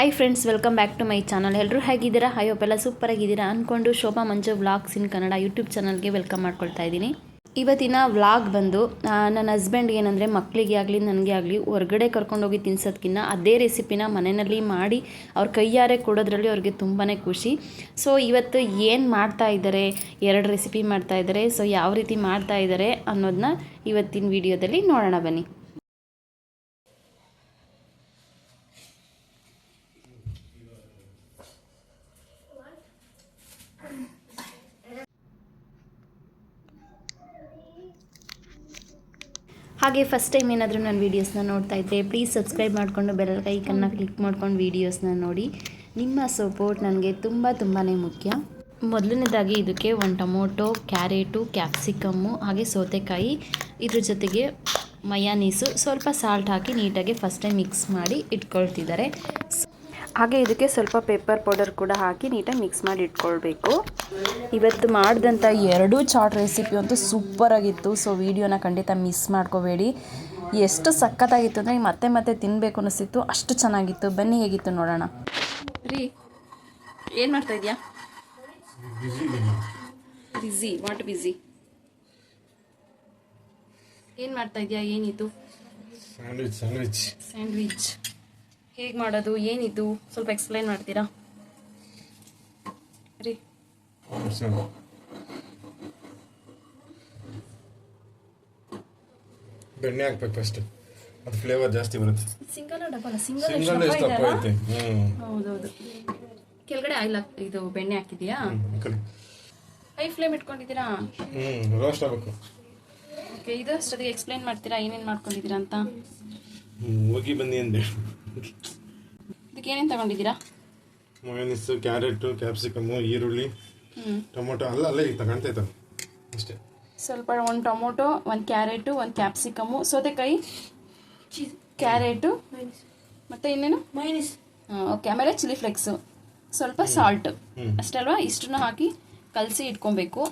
Hi friends welcome back to my channel ಎಲ್ಲರೂ ಹೇಗಿದ್ದೀರಾ? ಎಲ್ಲ ಸೂಪರ್ ಆಗಿದ್ದೀರಾ ಅಂದ್ಕೊಂಡು Shobha Manju vlogs in Kannada YouTube ಚಾನಲ್ಗೆ ವೆಲ್ಕಮ್ ಮಾಡ್ಕೊಳ್ತಾ ಇದ್ದೀನಿ. ಇವತ್ತಿನ ವ್ಲಾಗ್ ಬಂದು ನನ್ನ ಹಸ್ಬೆಂಡ್ಗೆ ಏನಂದರೆ ಮಕ್ಕಳಿಗೆ ಆಗಲಿ, ನನಗೆ ಆಗಲಿ ಹೊರಗಡೆ ಕರ್ಕೊಂಡೋಗಿ ತಿನ್ಸೋದಕ್ಕಿಂತ ಅದೇ ರೆಸಿಪಿನ ಮನೆಯಲ್ಲಿ ಮಾಡಿ ಅವ್ರ ಕೈಯಾರೆ ಕೊಡೋದ್ರಲ್ಲಿ ಅವ್ರಿಗೆ ತುಂಬಾ ಖುಷಿ. ಸೊ ಇವತ್ತು ಏನು ಮಾಡ್ತಾ ಇದ್ದಾರೆ? ಎರಡು ರೆಸಿಪಿ ಮಾಡ್ತಾ ಇದ್ದಾರೆ. ಸೊ ಯಾವ ರೀತಿ ಮಾಡ್ತಾ ಇದ್ದಾರೆ ಅನ್ನೋದನ್ನ ಇವತ್ತಿನ ವಿಡಿಯೋದಲ್ಲಿ ನೋಡೋಣ ಬನ್ನಿ. ಹಾಗೆ ಫಸ್ಟ್ ಟೈಮ್ ಏನಾದರೂ ನಾನು ವೀಡಿಯೋಸ್ನ ನೋಡ್ತಾ ಇದ್ದರೆ ಪ್ಲೀಸ್ ಸಬ್ಸ್ಕ್ರೈಬ್ ಮಾಡಿಕೊಂಡು ಬೆಲ್ ಐಕನ್ನ ಕ್ಲಿಕ್ ಮಾಡ್ಕೊಂಡು ವೀಡಿಯೋಸ್ನ ನೋಡಿ. ನಿಮ್ಮ ಸಪೋರ್ಟ್ ನನಗೆ ತುಂಬ ತುಂಬಾ ಮುಖ್ಯ. ಮೊದಲನೇದಾಗಿ ಇದಕ್ಕೆ ಒಂದು ಟೊಮೊಟೊ, ಕ್ಯಾರೆಟು ಕ್ಯಾಪ್ಸಿಕಮ್ಮು ಹಾಗೆ ಸೌತೆಕಾಯಿ. ಇದ್ರ ಜೊತೆಗೆ ಮಯಾನೀಸು ಸ್ವಲ್ಪ ಸಾಲ್ಟ್ ಹಾಕಿ ನೀಟಾಗಿ ಫಸ್ಟ್ ಟೈಮ್ ಮಿಕ್ಸ್ ಮಾಡಿ ಇಟ್ಕೊಳ್ತಿದ್ದಾರೆ. ಹಾಗೆ ಇದಕ್ಕೆ ಸ್ವಲ್ಪ ಪೇಪರ್ ಪೌಡರ್ ಕೂಡ ಹಾಕಿ ನೀಟಾಗಿ ಮಿಕ್ಸ್ ಮಾಡಿ ಇಟ್ಕೊಳ್ಬೇಕು. ಇವತ್ತು ಮಾಡಿದಂಥ ಎರಡೂ ಚಾಟ್ ರೆಸಿಪಿ ಅಂತೂ ಸೂಪರಾಗಿತ್ತು ಸೊ ವಿಡಿಯೋನ ಖಂಡಿತ ಮಿಸ್ ಮಾಡ್ಕೋಬೇಡಿ. ಎಷ್ಟು ಸಖತ್ತಾಗಿತ್ತು ಅಂದರೆ ಮತ್ತೆ ಮತ್ತೆ ತಿನ್ನಬೇಕು ಅನಿಸ್ತಿತ್ತು ಅಷ್ಟು ಚೆನ್ನಾಗಿತ್ತು. ಬನ್ನಿ ಹೇಗಿತ್ತು ನೋಡೋಣ. ರೀ ಏನು ಮಾಡ್ತಾ ಇದೆಯಾ? ಬಿಸಿ ವಾಟ್ ಬಿಸಿ ಏನು ಮಾಡ್ತಾ ಇದೆಯಾ? ಏನಿತ್ತು ಸ್ಯಾಂಡ್ವಿಚ್ ಸ್ಯಾಂಡ್ವಿಚ್ ಸ್ಯಾಂಡ್ವಿಚ್ ಹೇಗೆ ಮಾಡೋದು ಏನಿದು? ಸ್ವಲ್ಪ ಎಕ್ಸ್ಪ್ಲೈನ್ ಮಾಡ್ತೀರಾ? ರೀ ಬೆಣ್ಣೆ ಹಾಕ್ಬೇಕು ಫಸ್ಟ್ ಅದು ಫ್ಲೇವರ್ ಜಾಸ್ತಿ ಬರುತ್ತೆ. ಸಿಂಗಲ್ ಡಬಲ್ ಸಿಂಗಲ್ ಸಿಂಗಲ್ ಎಷ್ಟು ದಪ್ಪ ಐತೆ. ಹೌದೌದು. ಕೆಳಗಡೆ ಆಯಿಲ್ ಇದು ಬೆಣ್ಣೆ ಹಾಕಿದ್ಯಾ ಹೈ ಫ್ಲೇಮ್ ಇಟ್ಕೊಂಡಿದ್ದೀರಾ? ಹ್ಮ್ ರೋಸ್ಟ್ ಆಗಬೇಕು. ಓಕೆ ಇದು ಅಷ್ಟೊತ್ತಿಗೆ ಎಕ್ಸ್ಪ್ಲೈನ್ ಮಾಡ್ತೀರಾ? ಏನೇನು ಮಾಡ್ಕೊಂಡಿದ್ದೀರಾ ಅಂತ? ಹೋಗಿ ಬನ್ನಿ ಅಂದೆ. ಇದಕ್ಕೆ ಏನೇನು ತಗೊಂಡಿದ್ದೀರಾ? ಮಯೋನಿಸ್ ಕ್ಯಾರೆಟ್ ಕ್ಯಾಪ್ಸಿಕಮ್ಮು ಈರುಳ್ಳಿ ಹ್ಞೂ ಟೊಮೊಟೊ ಅಲ್ಲ ಅಲ್ಲೇ ಈಗ ತಗೊಳ್ತೈತೆ ಅಷ್ಟೇ. ಸ್ವಲ್ಪ ಒಂದು ಟೊಮೊಟೊ ಒಂದು ಕ್ಯಾರೆಟು ಒಂದು ಕ್ಯಾಪ್ಸಿಕಮ್ಮು ಸೌತೆಕಾಯಿ ಕ್ಯಾರೆಟು ಮತ್ತು ಇನ್ನೇನು? ಮೈನಸ್ ಓಕೆ ಆಮೇಲೆ ಚಿಲ್ಲಿ ಫ್ಲೆಕ್ಸು. ಸ್ವಲ್ಪ ಸಾಲ್ಟ್. ಅಷ್ಟಲ್ವಾ ಇಷ್ಟನ್ನ ಹಾಕಿ ಕಲಸಿ ಇಟ್ಕೊಬೇಕು.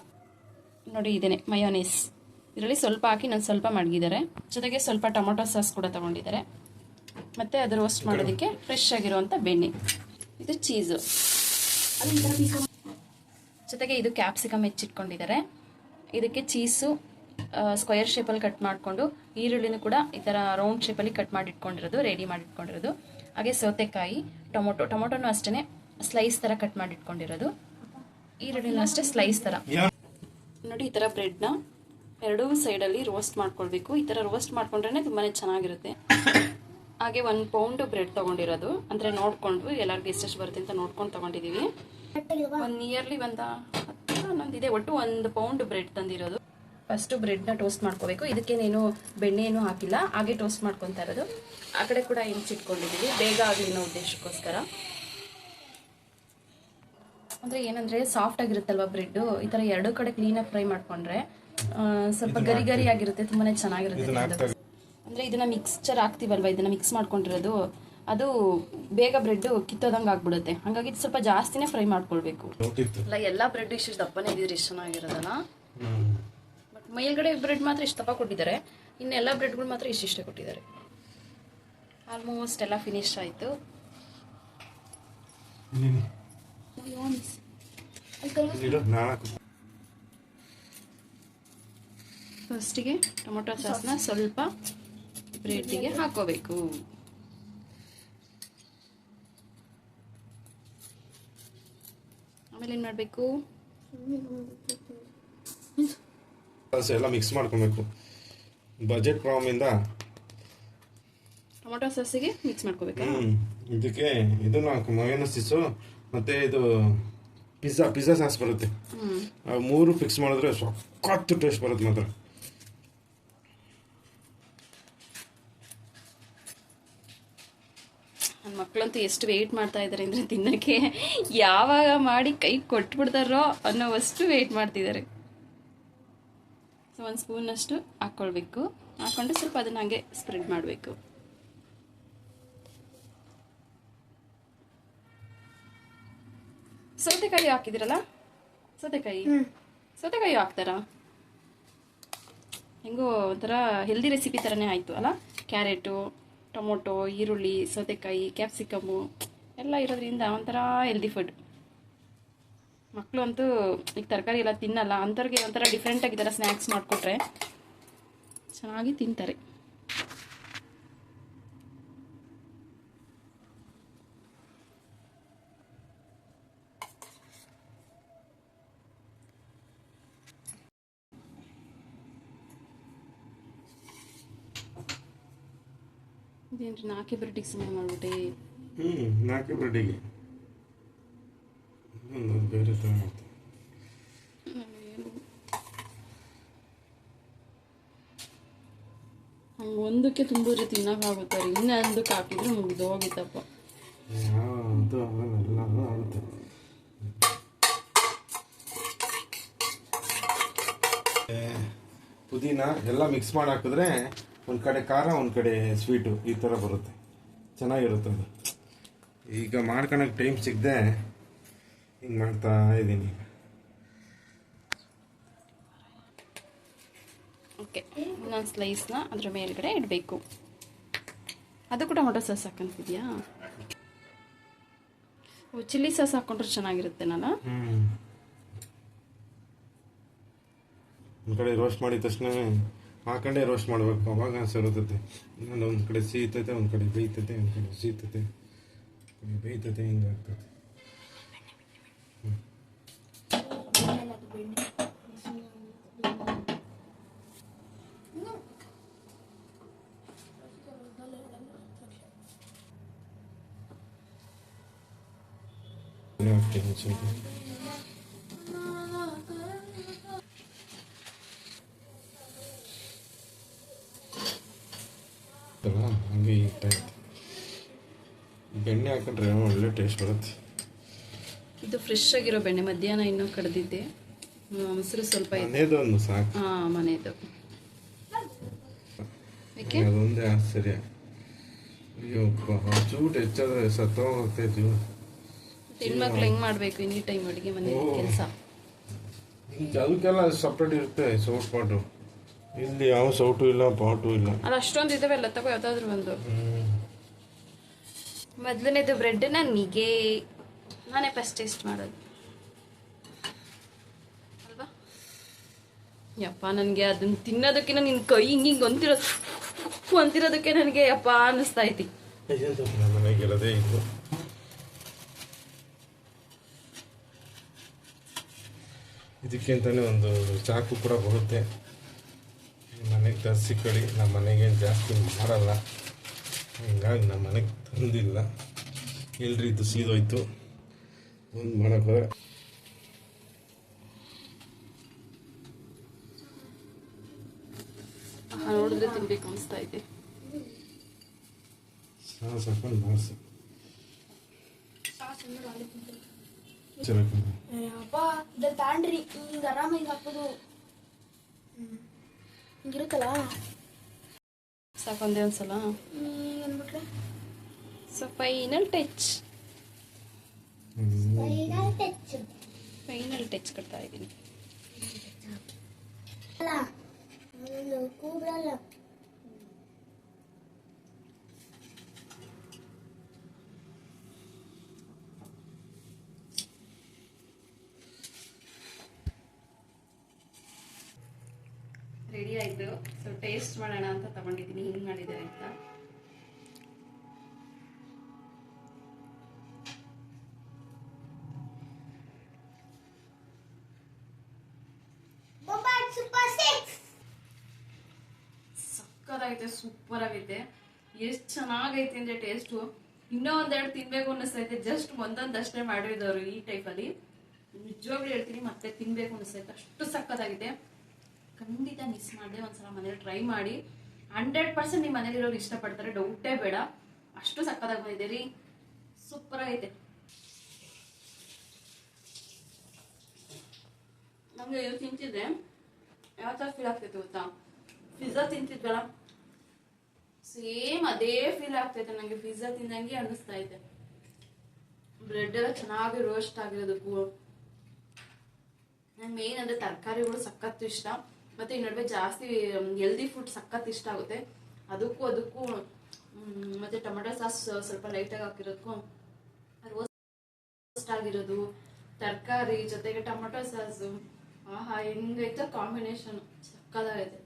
ನೋಡಿ ಇದೇನೆ ಮಯೋನೀಸ್. ಇದರಲ್ಲಿ ಸ್ವಲ್ಪ ಹಾಕಿ ನಾನು ಸ್ವಲ್ಪ ಮಡಗಿದ್ದಾರೆ. ಜೊತೆಗೆ ಸ್ವಲ್ಪ ಟೊಮೊಟೊ ಸಾಸ್ ಕೂಡ ತಗೊಂಡಿದ್ದಾರೆ. ಮತ್ತು ಅದು ರೋಸ್ಟ್ ಮಾಡೋದಕ್ಕೆ ಫ್ರೆಶ್ ಆಗಿರುವಂಥ ಬೆಣ್ಣೆ. ಇದು ಚೀಸು ಜೊತೆಗೆ ಇದು ಕ್ಯಾಪ್ಸಿಕಮ್ ಹೆಚ್ಚಿಟ್ಕೊಂಡಿದ್ದಾರೆ. ಇದಕ್ಕೆ ಚೀಸು ಸ್ಕ್ವಯರ್ ಶೇಪಲ್ಲಿ ಕಟ್ ಮಾಡಿಕೊಂಡು ಈರುಳ್ಳಿನೂ ಕೂಡ ಈ ಥರ ರೌಂಡ್ ಶೇಪಲ್ಲಿ ಕಟ್ ಮಾಡಿ ಇಟ್ಕೊಂಡಿರೋದು ರೆಡಿ ಮಾಡಿ ಇಟ್ಕೊಂಡಿರೋದು ಹಾಗೆ ಸೌತೆಕಾಯಿ, ಟೊಮೊಟೊ, ಟೊಮೊಟೊನೂ ಅಷ್ಟೇ ಸ್ಲೈಸ್ ಥರ ಕಟ್ ಮಾಡಿ ಇಟ್ಕೊಂಡಿರೋದು ಈರುಳ್ಳಿನೂ ಅಷ್ಟೇ ಸ್ಲೈಸ್ ಥರ ನೋಡಿ ಈ ಥರ ಬ್ರೆಡ್ನ ಎರಡೂ ಸೈಡಲ್ಲಿ ರೋಸ್ಟ್ ಮಾಡ್ಕೊಳ್ಬೇಕು. ಈ ಥರ ರೋಸ್ಟ್ ಮಾಡ್ಕೊಂಡ್ರೆ ತುಂಬಾ ಚೆನ್ನಾಗಿರುತ್ತೆ. ಹಾಗೆ ಒಂದು ಪೌಂಡ್ ಬ್ರೆಡ್ ತಗೊಂಡಿರೋದು. ಅಂದ್ರೆ ನೋಡ್ಕೊಂಡು ಎಲ್ಲರಿಗೂ ಎಷ್ಟೆಷ್ಟು ಬರುತ್ತೆ ಅಂತ ನೋಡ್ಕೊಂಡು ತಗೊಂಡಿದೀವಿ. ಒಂದು ನಿಯರ್ಲಿ ಒಂದು ಹತ್ತು ಹನ್ನೊಂದು ಇದೆ ಒಟ್ಟು ಒಂದು ಪೌಂಡ್ ಬ್ರೆಡ್ ತಂದಿರೋದು. ಫಸ್ಟು ನ ಟೋಸ್ಟ್ ಮಾಡ್ಕೋಬೇಕು. ಇದಕ್ಕೇನೇನು ಬೆಣ್ಣೆ ಏನು ಹಾಕಿಲ್ಲ ಹಾಗೆ ಟೋಸ್ಟ್ ಮಾಡ್ಕೊತಾ ಇರೋದು. ಆ ಕಡೆ ಕೂಡ ಹೆಂಚಿಟ್ಕೊಂಡಿದ್ದೀವಿ ಬೇಗ ಆಗಲಿ ಅನ್ನೋ ಉದ್ದೇಶಕ್ಕೋಸ್ಕರ. ಅಂದ್ರೆ ಏನಂದ್ರೆ ಸಾಫ್ಟ್ ಆಗಿರುತ್ತಲ್ವ ಬ್ರೆಡ್ಡು ಈ ತರ ಎರಡು ಕಡೆ ಆಗಿ ಫ್ರೈ ಮಾಡ್ಕೊಂಡ್ರೆ ಸ್ವಲ್ಪ ಗರಿ ಗರಿ ಆಗಿರುತ್ತೆ ತುಂಬಾನೇ ಚೆನ್ನಾಗಿರುತ್ತೆ ಅಂದ್ರೆ ಇದನ್ನ ಮಿಕ್ಸ್ಚರ್ ಹಾಕ್ತೀವಲ್ವ? ಇದನ್ನ ಮಿಕ್ಸ್ ಮಾಡ್ಕೊಂಡಿರೋದು. ಅದು ಬೇಗ ಬ್ರೆಡ್ ಕಿತ್ತೋದಂಗೆ ಆಗ್ಬಿಡುತ್ತೆ. ಹಾಗಾಗಿ ಸ್ವಲ್ಪ ಜಾಸ್ತಿನೇ ಫ್ರೈ ಮಾಡ್ಕೊಳ್ಬೇಕು. ಇಲ್ಲ ಅಲ್ಲ ಎಲ್ಲ ಬ್ರೆಡ್ ಇಷ್ಟು ದಪ್ಪನೇ ಇದ್ರೆ ಎಷ್ಟು ಚೆನ್ನಾಗಿರೋದಲ್ಲ ಬಟ್ ಮೇಲ್ಗಡೆ ಬ್ರೆಡ್ ಮಾತ್ರ ಇಷ್ಟು ದಪ್ಪ ಕೊಟ್ಟಿದ್ದಾರೆ. ಇನ್ನು ಎಲ್ಲ ಬ್ರೆಡ್ಗಳು ಮಾತ್ರ ಇಷ್ಟಿಷ್ಟೇ ಕೊಟ್ಟಿದ್ದಾರೆ. ಆಲ್ಮೋಸ್ಟ್ ಎಲ್ಲ ಫಿನಿಶ್ ಆಯಿತು. ಫಸ್ಟಿಗೆ ಟೊಮೊಟೊ ಸಾಸ್ನ ಸ್ವಲ್ಪ ಬ್ರೆಡ್ಡಿಗೆ ಹಾಕೋಬೇಕು. ಆಮೇಲೆ ಏನು ಮಾಡಬೇಕು? ಎಲ್ಲ ಮಿಕ್ಸ್ ಮಾಡ್ಕೊಬೇಕು. ಬಜೆಟ್ ಪ್ರಾಬ್ಲಮಿಂದ ಟೊಮೊಟೊ ಸಾಸಿಗೆ ಮಿಕ್ಸ್ ಮಾಡ್ಕೋಬೇಕಾ? ಇದಕ್ಕೆ ಇದನ್ನು ಹಾಕು ಮಯೋನಸಿಸು ಮತ್ತೆ ಇದು ಪಿಜ್ಜಾ ಪಿಜ್ಜಾ ಸಾಸ್ ಬರುತ್ತೆ. ಮೂರು ಫಿಕ್ಸ್ ಮಾಡಿದ್ರೆ ಸಖತ್ತು ಟೇಸ್ಟ್ ಬರುತ್ತೆ ಮಾತ್ರ ನನ್ನ ಮಕ್ಕಳಂತೂ ಎಷ್ಟು ವೆಯ್ಟ್ ಮಾಡ್ತಾ ಇದ್ದಾರೆ ಅಂದರೆ ತಿನ್ನೋಕ್ಕೆ ಯಾವಾಗ ಮಾಡಿ ಕೈ ಕೊಟ್ಬಿಡ್ತಾರೋ ಅನ್ನೋವಷ್ಟು ವೆಯ್ಟ್ ಮಾಡ್ತಿದ್ದಾರೆ ಸೊ ಒಂದು ಸ್ಪೂನಷ್ಟು ಹಾಕ್ಕೊಳ್ಬೇಕು ಹಾಕ್ಕೊಂಡು ಸ್ವಲ್ಪ ಅದನ್ನು ಹಾಗೆ ಸ್ಪ್ರೆಡ್ ಮಾಡಬೇಕು. ಸೌತೆಕಾಯಿ ಹಾಕಿದಿರಲ್ಲ? ಸೌತೆಕಾಯಿ? ಸೌತೆಕಾಯಿ ಹಾಕ್ತಾರಾ? ಹೆಂಗೋ ಒಂಥರ ಹೆಲ್ದಿ ರೆಸಿಪಿ ಥರನೇ ಆಯಿತು ಅಲ್ಲ? ಕ್ಯಾರೆಟು ಟೊಮೊಟೊ, ಈರುಳ್ಳಿ, ಸೌತೆಕಾಯಿ ಕ್ಯಾಪ್ಸಿಕಮ್ಮು ಎಲ್ಲ ಇರೋದ್ರಿಂದ ಒಂಥರ ಹೆಲ್ದಿ ಫುಡ್ ಮಕ್ಕಳು ಅಂತೂ ಈಗ ತರಕಾರಿ ಎಲ್ಲ ತಿನ್ನಲ್ಲ ಅಂಥವ್ರಿಗೆ ಒಂಥರ ಡಿಫ್ರೆಂಟಾಗಿ ಈ ಥರ ಸ್ನ್ಯಾಕ್ಸ್ ಮಾಡಿಕೊಟ್ರೆ ಚೆನ್ನಾಗಿ ತಿಂತಾರೆ. ಇದೇನ್ರಿ ನಾಲ್ಕೇ ಬ್ರೆಡ್ಡಿಗೆ ಸಮಯ ಮಾಡ್ಬಿಟ್ಟೆ? ಹ್ಞೂ ನಾಲ್ಕು ಬ್ರೆಡ್ಡಿಗೆ ಬೇರೆ ಥರ ಮಾಡ್ತೀನಿ ಹಂಗೆ ಒಂದಕ್ಕೆ ತುಂಬಿದ್ರೆ ತಿನ್ನೋಕ್ಕಾಗುತ್ತೆ ರೀ. ಇನ್ನೊಂದಕ್ಕೆ ಹಾಕಿದ್ರೆ ಮುಗಿದು ಹೋಗಿತ್ತಪ್ಪ. ಎಲ್ಲ ಆಗುತ್ತೆ. ಪುದೀನ ಎಲ್ಲ ಮಿಕ್ಸ್ ಮಾಡಿ ಹಾಕಿದ್ರೆ ಒಂದು ಕಡೆ ಖಾರ ಒಂದು ಕಡೆ ಸ್ವೀಟು ಈ ಥರ ಬರುತ್ತೆ. ಚೆನ್ನಾಗಿರುತ್ತೆ ಅದು. ಈಗ ಮಾಡ್ಕೊಳಕ್ಕೆ ಟೈಮ್ ಸಿಗದೆ ಹಿಂಗೆ ಮಾಡ್ತಾ ಇದ್ದೀನಿ ಓಕೆ ಇನ್ನೊಂದು ಸ್ಲೈಸ್ನ ಅದರ ಮೇಲ್ಗಡೆ ಇಡಬೇಕು. ಅದು ಕೂಡ ಟೊಮೊಟೊ ಸಾಸ್ ಹಾಕಂತಿದ್ಯಾ? ಓ ಚಿಲ್ಲಿ ಸಾಸ್ ಹಾಕೊಂಡ್ರೆ ಚೆನ್ನಾಗಿರುತ್ತೆ ನಾನು? ಒಂದು ಕಡೆ ರೋಸ್ಟ್ ಮಾಡಿದ ತಕ್ಷಣ ಹಾಕೊಂಡೇ ರೋಸ್ಟ್ ಮಾಡಬೇಕು. ಅವಾಗ ಸರತೈತೆ ಇನ್ನೊಂದು ಒಂದು ಕಡೆ ಸೀತತೆ, ಒಂದು ಕಡೆ ಬೇಯ್ತತೆ, ಒಂದು ಕಡೆ ಸೀತತೆ. ಕಡೆ ಬೇಯ್ತತೆ, ಹಿಂಗೆ ಆಗ್ತದೆ. ಹಾಕ್ತೀನಿ ಸ್ವಲ್ಪ ಅಲ್ಲ ಹಂಗೆ ಟೈಪ್ ಬೆಣ್ಣೆ ಹಾಕೊಂಡ್ರೆ ಒಳ್ಳೆ ಟೇಸ್ಟ್ ಬರುತ್ತೆ. ಇದು ಫ್ರೆಶ್ ಆಗಿರೋ ಬೆಣ್ಣೆ ಮಧ್ಯಾಹ್ನ ಇನ್ನೂ ಕಡ್ದಿದ್ದೆ. ಮೊಸರು ಸ್ವಲ್ಪ ಮನೇದು ಒಂದು ಸಾಕು. ಹಾಂ ಮನೆಯದು ಅದೊಂದೇ ಆಶ್ಚರ್ಯ. ಅಯ್ಯಪ್ಪ ಚೂಟ್ ಹೆಚ್ಚಾದ್ರೆ ಸತ್ತೋಗುತ್ತೆ ಜೀವ. ಹೆಣ್ಮಕ್ಳು ಹೆಂಗ್ ಮಾಡ್ಬೇಕು ಎನಿ ಟೈಮ್ ಅಡುಗೆ ಮನೆ ಕೆಲಸ? ಅದಕ್ಕೆಲ್ಲ ಸಪ್ರೇಟ್ ಇರುತ್ತೆ ಸೌಟ್ ಪಾಟು. ಇಲ್ಲಿ ಯಾವ ಸೌಟು ಇಲ್ಲ ಪಾಟು ಇಲ್ಲ. ಅದು ಅಷ್ಟೊಂದು ಇದಾವೆಲ್ಲ ತಗೋ ಯಾವ್ದಾದ್ರು ಒಂದು. ಮೊದಲನೇದು ಬ್ರೆಡ್ ನನಗೆ ನಾನೇ ಫಸ್ಟ್ ಟೇಸ್ಟ್ ಮಾಡೋದು. ಅಲ್ವಾ? ಯಪ್ಪ ನನಗೆ ಅದನ್ನ ತಿನ್ನೋದಕ್ಕೆ ನಿನ್ನ ಕೈ ಹಿಂಗೆ ಹಿಂಗೆ ಅಂತಿರೋದು ಅಂತಿರೋದಕ್ಕೆ ನನಗೆ ಯಪ್ಪ ಅನ್ನಿಸ್ತಾ ಐತಿ. ಇದಕ್ಕೆ ಅಂತಾನೆ ಒಂದು ಚಾಕು ಕೂಡ ಬರುತ್ತೆ. ಮನೆಗೆ ತರಿಸಿ ಕಳಿ ನಮ್ಮ ಮನೆಗೆ ಜಾಸ್ತಿ ಮಾರಲ್ಲ. ಹಿಂಗಾಗಿ ನಮ್ಮ ಮನೆಗೆ ತಂದಿಲ್ಲ. ಎಲ್ರಿ ಇದು ಸೀದೋಯ್ತು. ಒಂದು ಮಾಡೋಕೆ ಆಹಾ, ನೋಡಿದ್ರೆ ತಿನ್ಬೇಕು ಅನಿಸ್ತಾ ಇದೆ. ಸಾಸ್ ಹಾಕೊಂಡು ಮಾಡಿಸಿ. ಅಪ್ಪ ಇದ್ರಲ್ಲಿ ತಾಂಡ್ರಿ ಹಿಂಗ ಆರಾಮ ಹಿಂಗ ಹಾಕೋದು ಹಿಂಗಿರುತ್ತಲ್ಲ? ಸಾಕೊಂದೇ ಒಂದ್ಸಲ. ಅಂದ್ಬಿಟ್ರೆ? So final touch final touch ಕೊಡ್ತಾ ಇದ್ದೀನಿ. ಅಲ್ಲ ಕೂಬ್ರಲ್ಲ ರೆಡಿ ಸೊ ಟೇಸ್ಟ್ ಮಾಡೋಣ ಅಂತ ತಗೊಂಡಿದ್ದೀನಿ. ಹಿಂಗೆ ಮಾಡಿದ್ದಾರೆ ಅಂತ ಸಕ್ಕತ್ತಾಗೈತೆ ಸೂಪರ್ ಆಗೈತೆ ಎಷ್ಟು ಚೆನ್ನಾಗೈತೆ ಅಂದ್ರೆ ಟೇಸ್ಟು ಇನ್ನೂ ಒಂದೆರಡು ತಿನ್ಬೇಕು ಅನ್ನಿಸ್ತೈತೆ ಜಸ್ಟ್ ಒಂದೊಂದಷ್ಟೇ ಮಾಡಿದವರು ಈ ಟೈಪಲ್ಲಿ ನಿಜವಾಗ್ಲೂ ಹೇಳ್ತೀನಿ ಮತ್ತೆ ತಿನ್ಬೇಕು ಅನ್ನಿಸ್ತೈತೆ ಅಷ್ಟು ಸಕ್ಕತ್ತಾಗಿದೆ ಖಂಡಿತ ಮಿಸ್ ಮಾಡಿದೆ, ಒಂದ್ಸಲ ಮನೇಲಿ ಟ್ರೈ ಮಾಡಿ. ಹಂಡ್ರೆಡ್ ಪರ್ಸೆಂಟ್ ನಿಮ್ಮ ಮನೇಲಿರೋರು ಇಷ್ಟಪಡ್ತಾರೆ ಡೌಟೇ ಬೇಡ. ಅಷ್ಟು ಸಕ್ಕತ್ತಾಗಿ ಬಂದಿದೆ ರೀ. ಸೂಪರ್ ಆಗೈತೆ. ನಮಗೆ ಇದು ತಿಂತಿದ್ದೆ. ಯಾವ ಥರ ಫೀಲ್ ಆಗ್ತೈತೆ ಗೊತ್ತಾ? ಪಿಜ್ಜಾ ತಿಂತಿದ್ವಲ್ಲ? ಸೇಮ್ ಅದೇ ಫೀಲ್ ಆಗ್ತೈತೆ ನನಗೆ ಪಿಜ್ಜಾ ತಿಂದಂಗೆ ಅನ್ನಿಸ್ತಾ ಇದೆ ಬ್ರೆಡ್ ಎಲ್ಲ ಚೆನ್ನಾಗಿ ರೋಸ್ಟ್ ಆಗಿರೋದಕ್ಕೂ. ನಂಗೆ ಮೇನ್ ಅಂದ್ರೆ ತರಕಾರಿಗಳು ಸಖತ್ತು ಇಷ್ಟ. ಮತ್ತೆ ಈ ನಡುವೆ ಜಾಸ್ತಿ ಹೆಲ್ದಿ ಫುಡ್ ಸಖತ್ ಇಷ್ಟ ಆಗುತ್ತೆ. ಅದಕ್ಕೂ ಅದಕ್ಕೂ ಮತ್ತೆ ಟೊಮೆಟೊ ಸಾಸ್ ಸ್ವಲ್ಪ ಲೈಟಾಗಿ ಹಾಕಿರೋದಕ್ಕೂ ರೋಸ್ಟ್ ಆಗಿರೋದು ತರಕಾರಿ ಜೊತೆಗೆ ಟೊಮೆಟೊ ಸಾಸು. ಆಹಾ ಹೆಂಗೈತೋ ಕಾಂಬಿನೇಷನ್ ಸಕ್ಕದಾಗೈತೆ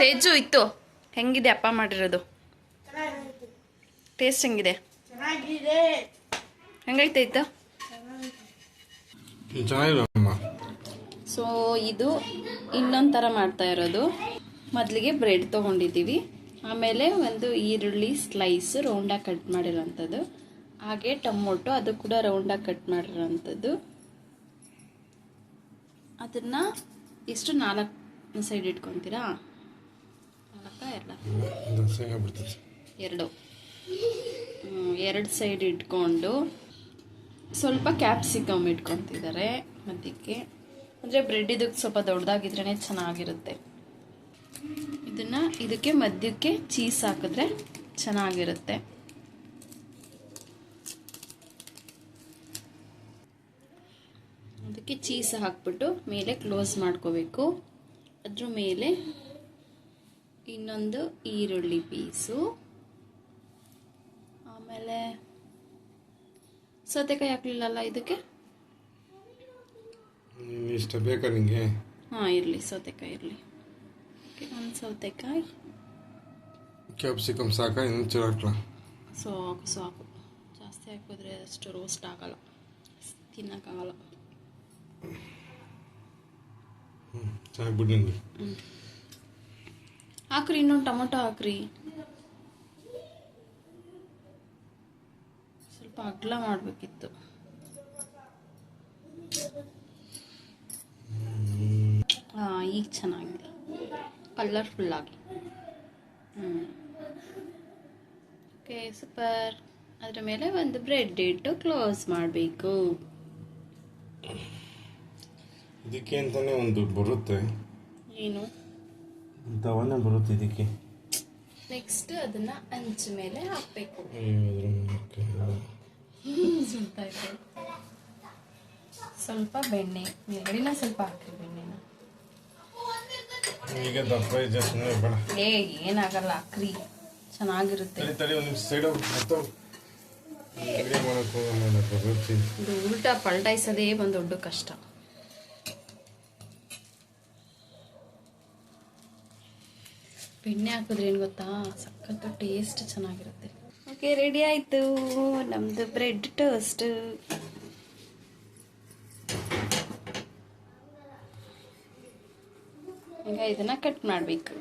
ತೇಜು ಇತ್ತು. ಹೆಂಗಿದೆ ಅಪ್ಪ ಮಾಡಿರೋದು? ಟೇಸ್ಟ್ ಹೆಂಗಿದೆ? ಚೆನ್ನಾಗಿದೆ. ಹೆಂಗೈತೆ ಇತ್ತು ಚೆನ್ನಾಗಿರಮ್ಮ ಸೊ ಇದು ಇನ್ನೊಂದು ಥರ ಮಾಡ್ತಾ ಇರೋದು. ಮೊದಲಿಗೆ ಬ್ರೆಡ್ ತೊಗೊಂಡಿದ್ದೀವಿ. ಆಮೇಲೆ ಒಂದು ಈರುಳ್ಳಿ ಸ್ಲೈಸ್ ರೌಂಡಾಗಿ ಕಟ್ ಮಾಡಿರೋಂಥದ್ದು. ಹಾಗೆ ಟೊಮೊಟೊ ಅದು ಕೂಡ ರೌಂಡಾಗಿ ಕಟ್ ಮಾಡಿರೋಂಥದ್ದು. ಅದನ್ನು ಇಷ್ಟು ನಾಲ್ಕು ಸೈಡ್ ಇಟ್ಕೊತೀರಾ? ನಾಲ್ಕ ಎಲ್ಲ ಎರಡು. ಎರಡು ಸೈಡ್ ಇಟ್ಕೊಂಡು ಸ್ವಲ್ಪ ಕ್ಯಾಪ್ಸಿಕಮ್ ಇಟ್ಕೊತಿದ್ದಾರೆ ಮಧ್ಯಕ್ಕೆ. ಅಂದರೆ ಬ್ರೆಡ್ ಇದಕ್ಕೆ ಸ್ವಲ್ಪ ದೊಡ್ಡದಾಗಿದ್ರೇ ಚೆನ್ನಾಗಿರುತ್ತೆ. ಇದನ್ನು ಇದಕ್ಕೆ ಮಧ್ಯಕ್ಕೆ ಚೀಸ್ ಹಾಕಿದ್ರೆ ಚೆನ್ನಾಗಿರುತ್ತೆ. ಅದಕ್ಕೆ ಚೀಸ್ ಹಾಕ್ಬಿಟ್ಟು ಮೇಲೆ ಕ್ಲೋಸ್ ಮಾಡ್ಕೋಬೇಕು. ಅದ್ರ ಮೇಲೆ ಇನ್ನೊಂದು ಈರುಳ್ಳಿ ಪೀಸು. ಆಮೇಲೆ ಸೌತೆಕಾಯಿ ಹಾಕ್ಲಿಲ್ಲಲ್ಲ ಇದಕ್ಕೆ? ಇಷ್ಟ ಬೇಕಾ ನಿಮಗೆ ಹಾಂ ಇರಲಿ ಸೌತೆಕಾಯಿ ಇರಲಿ. ಒಂದು ಸೌತೆಕಾಯಿ. ಕ್ಯಾಪ್ಸಿಕಮ್ ಸಾಕ? ಇನ್ನೂ ಚೂರು ಹಾಕ್ಲಾ ಸಾಕು ಸಾಕು. ಜಾಸ್ತಿ ಹಾಕಿದ್ರೆ ಅಷ್ಟು ರೋಸ್ಟ್ ಆಗಲ್ಲ. ತಿನ್ನೋಕ್ಕಾಗಲ್ಲ ಸಾಕ್ಬಿಟ್ಟು ನಿಂಗೆ. ಹಾಕ್ರಿ ಇನ್ನೊಂದು ಟೊಮೊಟೊ ಹಾಕ್ರಿ ಸ್ವಲ್ಪ ಅಗಲ ಮಾಡಬೇಕಿತ್ತು. ಹಾಂ ಈಗ ಚೆನ್ನಾಗಿದೆ. ಕಲರ್ಫುಲ್ ಆಗಿ. ಹ್ಞೂ ಓಕೆ ಸೂಪರ್ ಅದರ ಮೇಲೆ ಒಂದು ಬ್ರೆಡ್ ಇಟ್ಟು ಕ್ಲೋಸ್ ಮಾಡಬೇಕು. ಇದಕ್ಕೆ ಅಂತಾನೆ ಒಂದು ಬರುತ್ತೆ. ಏನು? ತವನೇ ಬರುತ್ತೆ ಇದಕ್ಕೆ. ನೆಕ್ಸ್ಟ್ ಅದನ್ನ ಅಂಚು ಮೇಲೆ ಹಾಕಬೇಕು. ಅಯ್ಯೋ, ಅದ್ರ ಮೇಲೆ ಸುಡ್ತಾ ಇದೆ ಸ್ವಲ್ಪ ಬೆಣ್ಣೆ ಮೇಲ್ಗಡೆನ ಸ್ವಲ್ಪ ಹಾಕ್ರಿ ಬೆಣ್ಣೆನ. ಈಗ ದಪ್ಪ ಇದೆ ಸುಮ್ಮನೆ ಬೇಡ ಏ ಏನಾಗಲ್ಲ ಹಾಕ್ರಿ. ಚೆನ್ನಾಗಿರುತ್ತೆ. ತಡಿ ತಡಿ ಒಂದು ಸೈಡ್ ಮತ್ತೆ ವಿಡಿಯೋ ಮಾಡಕ್ಕೆ ಹೋಗೋಣ ಬರ್ತೀನಿ ಇದು ಉಲ್ಟಾ ಪಲ್ಟಾಯಿಸೋದೇ ಒಂದು ದೊಡ್ಡ ಕಷ್ಟ. ಬೆಣ್ಣೆ ಹಾಕಿದ್ರೆ ಏನು ಗೊತ್ತಾ? ಸಖತ್ತು ಟೇಸ್ಟ್ ಚೆನ್ನಾಗಿರುತ್ತೆ. ಓಕೆ ರೆಡಿ ಆಯಿತು. ನಮ್ಮದು ಬ್ರೆಡ್ ಟೋಸ್ಟ್ ಈಗ ಇದನ್ನ ಕಟ್ ಮಾಡಬೇಕು.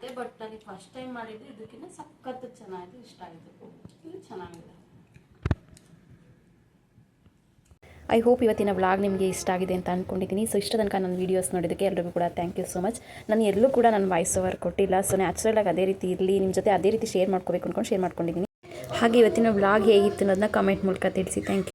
ಚೆನ್ನಾಗೈತೆ ಬಟ್ ನನಗೆ ಫಸ್ಟ್ ಟೈಮ್ ಮಾಡಿದ್ದು ಇದಕ್ಕಿಂತ ಸಖತ್ತು ಚೆನ್ನಾಗಿದೆ ಇಷ್ಟ ಆಯಿತು. ಇದು ಚೆನ್ನಾಗಿದೆ. ಐ ಹೋಪ್ ಇವತ್ತಿನ ವ್ಲಾಗ್ ನಿಮಗೆ ಇಷ್ಟ ಆಗಿದೆ ಅಂತ ಅಂದ್ಕೊಂಡಿದ್ದೀನಿ ಸೊ ಇಷ್ಟ ತನಕ ನನ್ನ ವೀಡಿಯೋಸ್ ನೋಡಿದ್ದಕ್ಕೆ ಎಲ್ಲರಿಗೂ ಕೂಡ ಥ್ಯಾಂಕ್ ಯು ಸೊ ಮಚ್ ನಾನು ಎಲ್ಲೂ ಕೂಡ ನಾನು ವಾಯ್ಸ್ ಓವರ್ ಕೊಟ್ಟಿಲ್ಲ. ಸೊ ನ್ಯಾಚುರಲಾಗಿ ಅದೇ ರೀತಿ ಇರಲಿ. ನಿಮ್ಮ ಜೊತೆ ಅದೇ ರೀತಿ ಶೇರ್ ಮಾಡ್ಕೋಬೇಕು ಅಂದ್ಕೊಂಡು ಶೇರ್ ಮಾಡ್ಕೊಂಡಿದ್ದೀನಿ. ಹಾಗೆ ಇವತ್ತಿನ ವ್ಲಾಗ್ ಹೇಗಿತ್ತು ಅನ್ನೋದನ್ನ ಕಮೆಂಟ್ ಮೂಲಕ ತಿಳಿಸಿ. Thank you